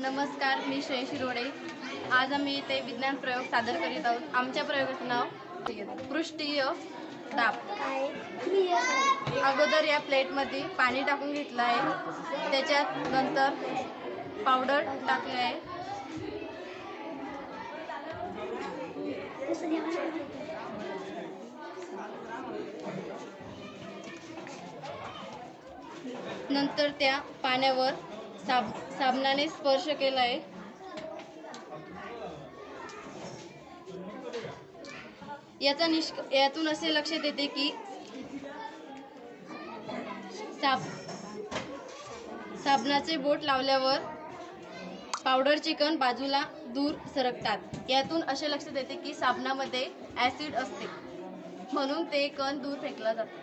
नमस्कार मी श्रेय शिरोडे. आज आम्ही इथे विज्ञान प्रयोग सादर करीत आहोत. आमच्या प्रयोगाचं नाव पृष्ठीय दाब. अगोदर या प्लेटमध्ये पाणी टाकून घेतलं आहे. त्याच्यात नंतर पावडर टाकले आहे. नंतर त्या पाण्यावर साब साबणाने स्पर्श केला आहे याचा निष्क यातून असे लक्षात येते की साब साबणाचे बोट लावल्यावर पावडर चिकन बाजूला दूर सरकतात. यातून असे लक्षात येते की साबणामध्ये ॲसिड असते. म्हणून ते कण दूर फेकला जातो.